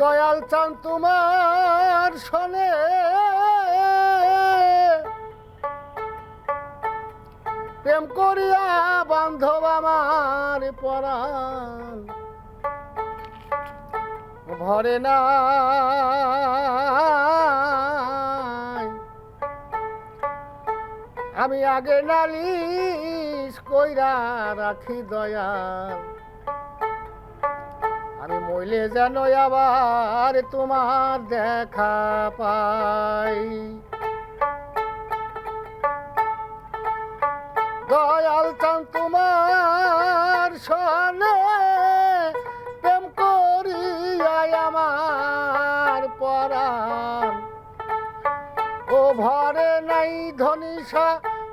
দয়াল চান তোমার শোনে প্রেম করিয়া বান্ধব আমার পরাণ। ভরে না আমি আগে নালিশ কইরা রাখি দয়াল। আমি মইলে যেন আবার তোমার দেখা পাই। দয়াল চান তোমার সনে প্রেম করিয়াই আমার পরাণ। ও ভরে নাই ধনিষা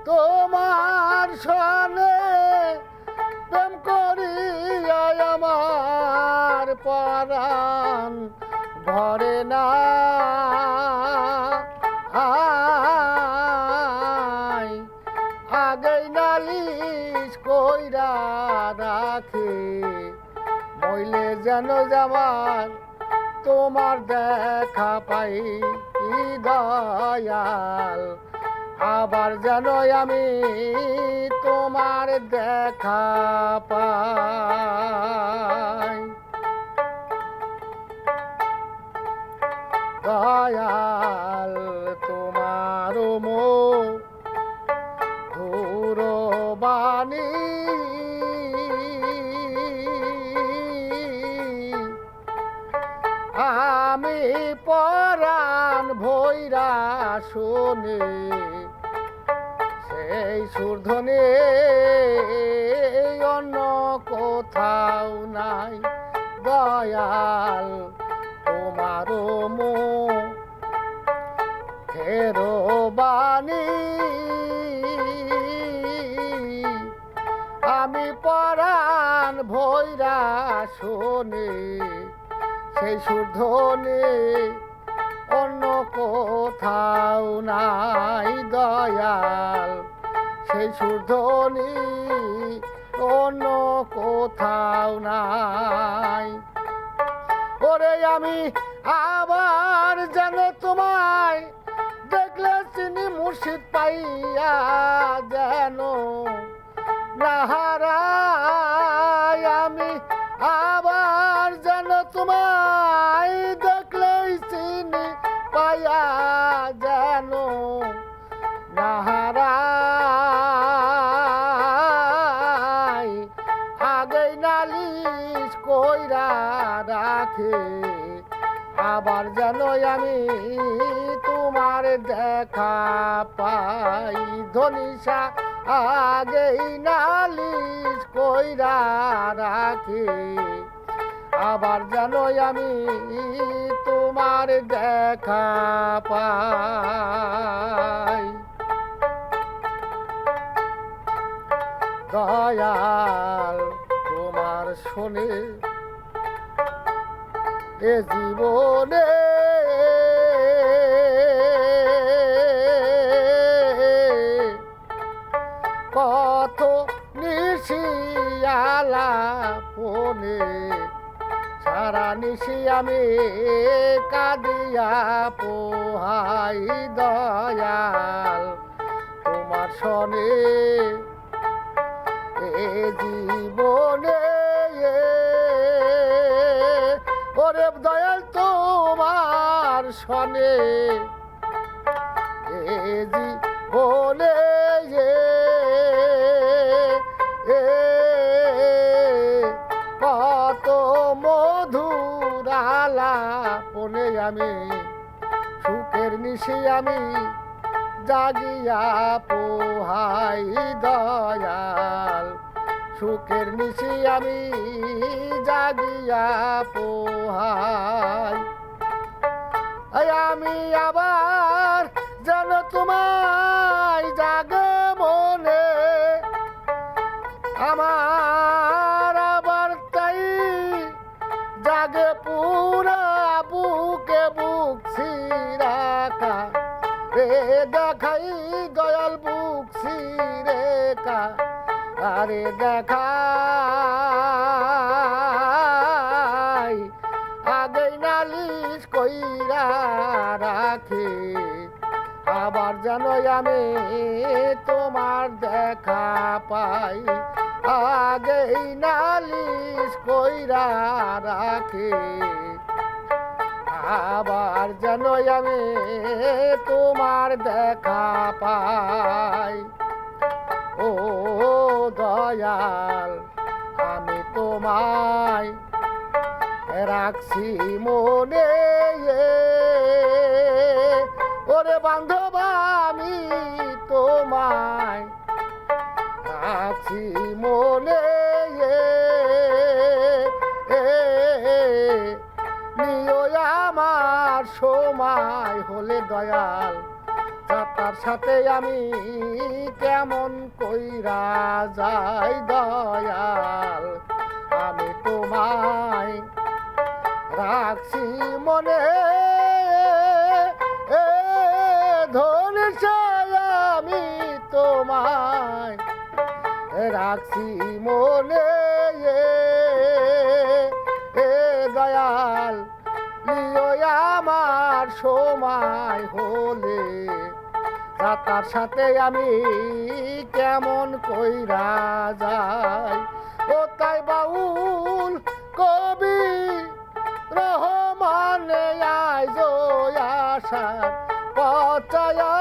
তোমার সনে পরাণ ভরে না। আগেই নালিশ কইরা রাখে। যেন যাবার তোমার দেখা পাই দয়াল। আবার যেন আমি তোমার দেখা পাই। দয়াল তোমার মো আমি পরাণ ভৈরা শুনে সেই সুরধনে অন্য কোথাও নাই। দয়াল তোমারও মো বাণী। আমি পরাণ ভৈরা শোনে, সেই শুদ্ধনে অন্য কোথাও নাই দয়াল। সেই শুদ্ধনি অন্য কোথাও নাই। ওরে আমি আবার যেন তোমায় দেখলে চিনি মুর্শিদ পাইয়া যেন। নাহারায় আমি আবার যেন তোমায় দেখলেই চিনি পাইয়া যেন। নাহারায় আগেই নালিশ কইরা রাখে। আবার যেন আমি তোমার দেখা পাই। ধনিষা আগেই নালিশ কইরা রাখে। আবার যেন আমি তোমার দেখা পাই। দয়াল, তোমার শোনে এ জীবনে। কত নিশিয়ালা পনে সারা নিশি আমি কাঁদিয়া পোহাই দয়াল, তোমার শনে এ জীবনে ওরে দয়াল তোমার শনে এ জীবনে এ কত মধুরালা পনে আমি, সুখের নিশি আমি জাগিয়া পোহাই দয়াল সুখের নিশি আমি জাগিয়া পোহাই। আমি আবার যেন তোমায় জাগে মনে। আমার আবার তাই জাগে পুরা বুকে বুক ছিরাকা রে দেখাই দয়াল বুক ছিরেকা আরে দেখাই আগে নালিশ কইরা রাখে। আবার যেন আমি তোমার দেখা পাই, আগেই নালিশ কইরা রাখে। আবার যেন আমি তোমার দেখা পাই। দয়াল, আমি তোমায় রাখছি মনে। ওরে বান্ধব, আমি তোমায় রাখছি মনে। নিও আমার সময় হলে দয়াল তার সাথে আমি কেমন কইরা যাই দয়াল? আমি তোমায় রাখছি মনে। ধনেশ আমি তোমায় রাখছি মনে। এ দয়াল আমার সময় হলে। তার সাথে আমি কেমন কইরা যাই? ও তাই বাউল কবি রহমানে আইজ আশা পচায়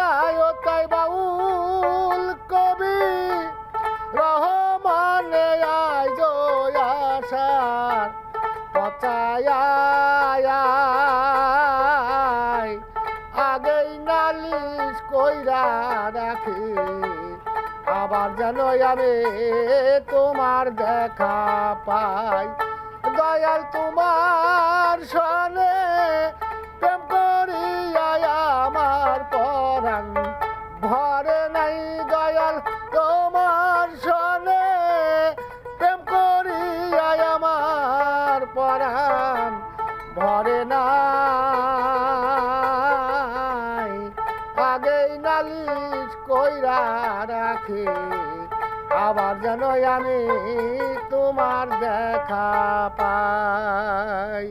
আগেই নালিশ কইরা রাখি। আবার যেন আমি তোমার দেখা পাই। দয়াল তোমার সনে রাখি আবার যেন আমি তোমার দেখা পাই।